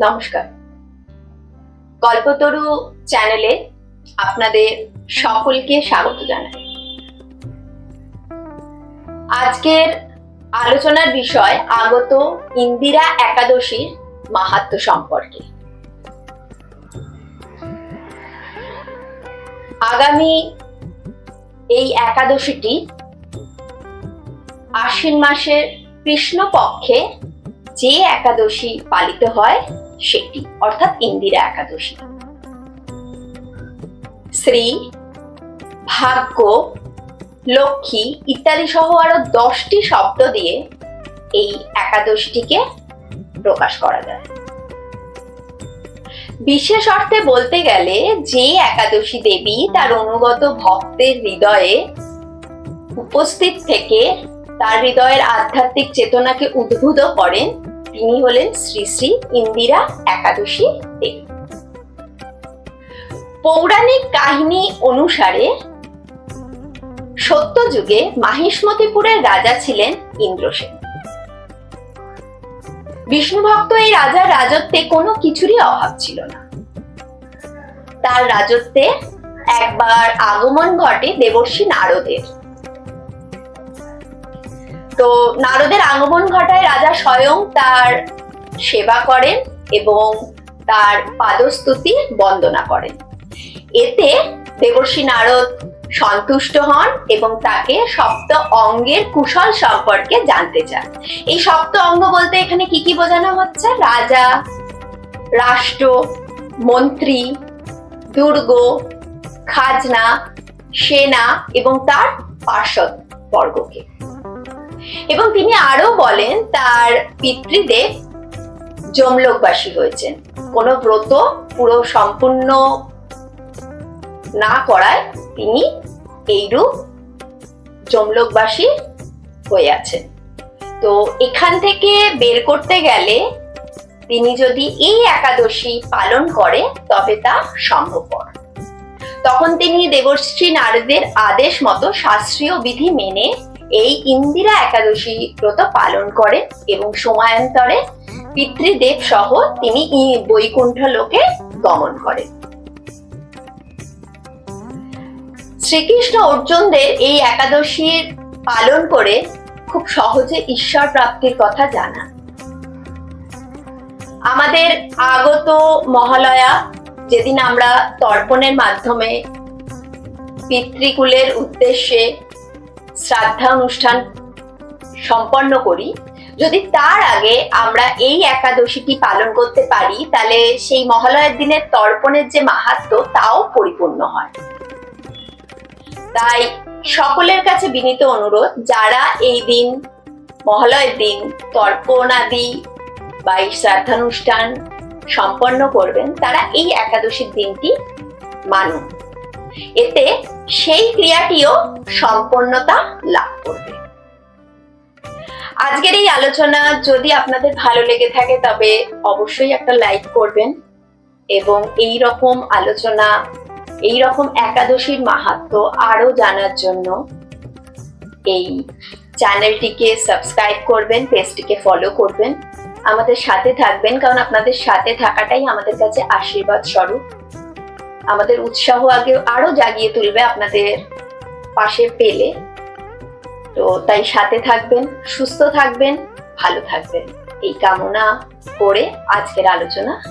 নমস্কার। কল্পতরু চ্যানেলে আপনাদের সকলকে স্বাগত জানাই। আজকের আলোচনার বিষয় আগত ইন্দিরা একাদশীর মাহাত্ম্য সম্পর্কে। আগামী এই একাদশীটি আশ্বিন মাসের কৃষ্ণপক্ষে যে একাদশী পালিত হয়, সেটি অর্থাৎ ইন্দিরা একাদশী। শ্রী, ভাগ্য, লক্ষ্মী ইত্যাদি সহ আরও দশটি শব্দ দিয়ে এই একাদশীটিকে প্রকাশ করা যায়। বিশেষ অর্থে বলতে গেলে যে একাদশী দেবী তার অনুগত ভক্তের হৃদয়ে উপস্থিত থেকে তার হৃদয়ের আধ্যাত্মিক চেতনাকে উদ্ভূত করেন তিনি হলেন শ্রী শ্রী ইন্দিরা একাদশী দেবী। পৌরাণিক কাহিনী অনুসারে সত্যযুগে মাহিষ্মতিপুরের রাজা ছিলেন ইন্দ্রসেন বিষ্ণু ভক্ত এই রাজার রাজত্বে কোনো কিছুরই অভাব ছিল না। তার রাজত্বে একবার আগমন ঘটে দেবর্ষী নারদের। তো নারদের আগমন ঘটায় রাজা স্বয়ং তার সেবা করেন এবং তার পাদস্তুতি বন্দনা করেন। এতে দেবর্ষী নারদ সন্তুষ্ট হন এবং তাকে সপ্ত অঙ্গের কুশল সম্পর্কে জানতে চান। এই সপ্ত অঙ্গ বলতে এখানে কি কি বোঝানো হচ্ছে? রাজা, রাষ্ট্র, মন্ত্রী, দুর্গ, খাজনা, সেনা এবং তার পার্ষদ বর্গকে এবং তিনি আরও বলেন, তার পিতৃদেব যমলোকবাসী হয়েছেন। কোন ব্রত পুরো সম্পূর্ণ না করায় তিনি এইরূপ যমলোকবাসী হয়ে আছেন। তো এখান থেকে বের করতে গেলে তিনি যদি এই একাদশী পালন করে, তবে তা সম্ভবপর। তখন তিনি দেবশ্রী নারদের আদেশ মতো শাস্ত্রীয় বিধি মেনে এই ইন্দিরা একাদশী ব্রত পালন করেন এবং সময়ান্তরে পিতৃদেব সহ তিনি বৈকুণ্ঠ লোকে গমন করেন। শ্রীকৃষ্ণ অর্জুনদের এই একাদশীর পালন করে খুব সহজে ঈশ্বর প্রাপ্তির কথা জানা। আমাদের আগত মহালয়া যেদিন আমরা তর্পণের মাধ্যমে পিতৃকুলের উদ্দেশ্যে শ্রাদ্ধা অনুষ্ঠান সম্পন্ন করি। যদি তার আগে আমরা এই একাদশীটি পালন করতে পারি, তাহলে সেই মহালয়ার দিনের তর্পণের যে মাহাত্ম্য তাও পরিপূর্ণ হয়। তাই সকলের কাছে বিনীত অনুরোধ, যারা এই দিন, মহালয়ের দিন তর্পণ আদি বা এই শ্রাদ্ধানুষ্ঠান সম্পন্ন করবেন, তারা এই একাদশীর দিনটি মানুন। এতে সেই ক্রিয়াটিও সম্পন্নতা লাভ করবে। আজকের এই আলোচনা যদি আপনাদের ভালো লেগে থাকে, তবে অবশ্যই একটা লাইক করবেন এবং এই রকম আলোচনা, এই রকম একাদশীর মাহাত্ম্য আরও জানার জন্য এই চ্যানেলটিকে সাবস্ক্রাইব করবেন, পেজটিকে ফলো করবেন। আমাদের সাথে থাকবেন, কারণ আপনাদের সাথে থাকাটাই আমাদের কাছে আশীর্বাদ স্বরূপ। আমাদের উৎসাহ আগে আরও জাগিয়ে তুলবে আপনাদের পাশে পেলে। তো তাই সাথে থাকবেন, সুস্থ থাকবেন, ভালো থাকবেন। এই কামনা করে আজকের আলোচনা